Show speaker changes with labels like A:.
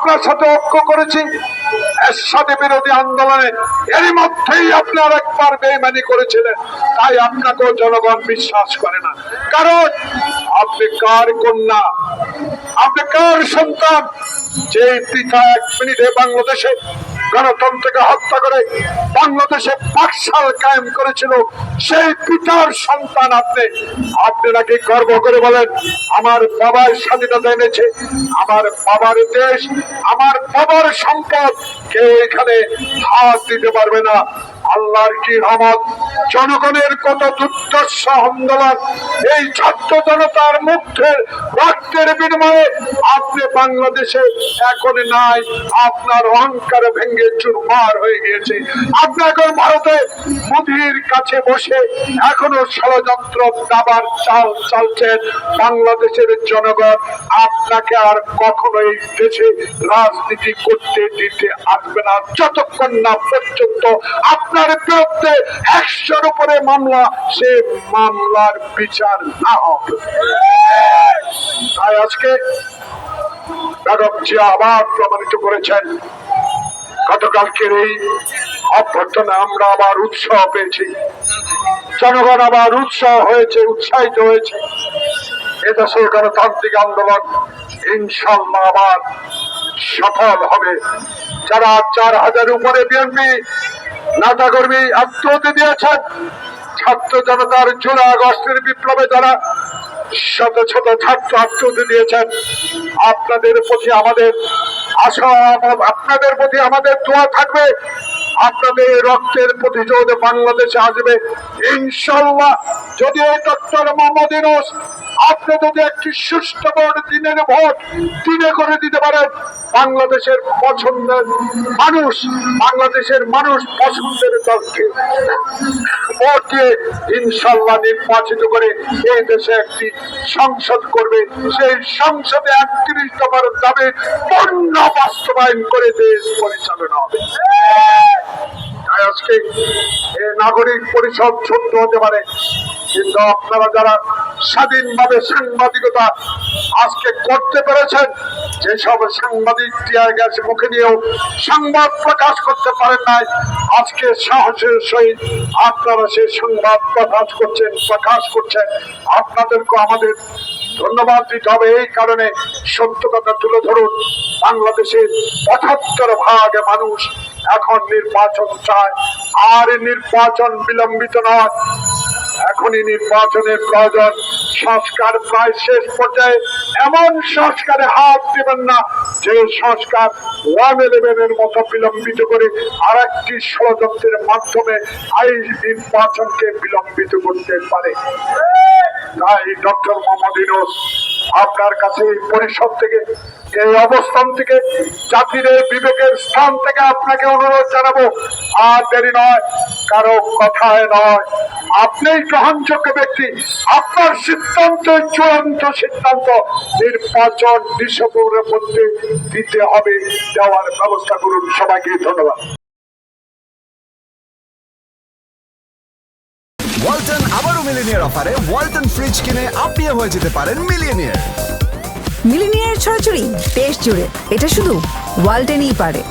A: আপনার সাথে ঐক্য করেছি। সাথে বিরোধী আন্দোলনে এরই মধ্যেই আপনার একবার বেইমানি করেছিলেন। তাই আপনাকেও জনগণ বিশ্বাস করে না। কারণ আপনি কার কন্যা? আপনি কার সন্তান? যে পিতা এক মিনিটে বাংলাদেশে গণতন্ত্রকে হত্যা করে বাংলাদেশে পাকশাল কায়েম করেছিল, সেই পিতার সন্তান আপনি। আপনি নাকি গর্ব করে বলেন, আমার বাবার স্বাধীনতা এনেছে, আমার বাবার দেশ, আমার বাবার সম্পদ কেউ এখানে হাত দিতে পারবে না? আল্লাহর কি রহমত? জনগণের কত দুর্দর্শ আন্দোলন, এই ছাত্র জনতার মুখের রক্তের বিনিময়ে আপনি বাংলাদেশে এখন নাই, আপনার অহংকার ভেঙে চুরমার হয়ে গিয়েছে। আপনি এখন ভারতে মোদির কাছে বসে এখনও ষড়যন্ত্র দাবার চাল চালছেন। বাংলাদেশের জনগণ আপনাকে আর কখনো এই দেশে রাজনীতি করতে দিতে আসবে না। যতক্ষণ না পর্যন্ত আপনার বিরুদ্ধে একশোর উপরে মামলা, সে মামলার বিচার না হবে। তাই আজকে ম্যাডাম আবার প্রমাণিত করেছেন, গতকালকের এই অভ্যর্থনা আমরা আবার উৎসাহ পেয়েছি। জনগণ আবার উৎসাহ হয়েছে, উৎসাহিত হয়েছে। এদেশে গণতান্ত্রিক আন্দোলন ইনশাল্লাহ আবার সফল হবে। যারা চার হাজার উপরে বিএনপি নেতা কর্মী আত্মহত্যা দিয়েছেন, ছাত্র জনতার জুলাই আগস্টের বিপ্লবে যারা শত শত ছাত্র আত্মহত্যা দিয়েছেন, আপনাদের প্রতি আমাদের আশা আপনাদের প্রতি আমাদের দোয়া থাকবে। আপনাদের রক্তের প্রতিশোধ বাংলাদেশে আসবে। ইনশাল্লাহ যদি ডক্টর মোহাম্মদ ইউনূস আপনি একটি দিনের ভোট দিনে করে দিতে পারেন, বাংলাদেশের পছন্দের মানুষ, বাংলাদেশের মানুষ পছন্দের দলকে ভোট দিয়ে ইনশাল্লাহ নির্বাচিত করে এই দেশে একটি সংসদ করবে। সেই সংসদে একত্রিশ দফার দাবি পূর্ণ বাস্তবায়ন করে দেশ পরিচালনা হবে। আজকে নাগরিক পরিষদ ছোট্ট হতে পারে। কিন্তু আপনারা যারা স্বাধীনভাবে সাংবাদিকতা আজকে করতে পেরেছেন, যেসব সাংবাদিক টিয়ার গ্যাস মুখে নিয়েও সংবাদ প্রকাশ করতে পারেন নাই, আজকে সাহসের সহিত আপনারা সেই সংবাদ প্রকাশ করছেন প্রকাশ করছেন। আপনাদেরকে আমাদের ধন্যবাদ দিতে হবে। এই কারণে সত্য কথা তুলে ধরুন, বাংলাদেশের পঁচাত্তর ভাগ মানুষ এখন নির্বাচন চায়। আর নির্বাচন বিলম্বিত নয় এখনই নির্বাচনের প্রয়োজন। সংস্কার প্রায় শেষ পর্যায়ে। এমন সংস্কারে হাত দেবেন না যে সংস্কার ওয়ান ইলেভেনের মতো বিলম্বিত করে আর একটি ষড়যন্ত্রের মাধ্যমে এই নির্বাচনকে বিলম্বিত করতে পারে। তাই ডক্টর মোহাম্মদ ইউনূস, আপনার কাছে এই পরিষদ থেকে, এই অবস্থান থেকে, জাতির বিবেকের স্থান থেকে আপনাকে অনুরোধ জানাব। আর দেরি নয় কারও কথায় নয়। আপনি গ্রহণযোগ্য ব্যক্তি। আপনার সিদ্ধান্ত চূড়ান্ত সিদ্ধান্ত নির্বাচন ডিসেম্বরের মধ্যে দিতে হবে। দেওয়ার ব্যবস্থা করুন। সবাইকে ধন্যবাদ।
B: ওয়ালটন আবারও মিলিনিয়ার অফারে ওয়ালটন ফ্রিজ কিনে আপনিও হয়ে যেতে পারেন মিলিয়নিয়ার।
C: মিলিনিয়ার ছড়াছড়ি দেশ জুড়ে। এটা শুধু ওয়ালটেনই পারে।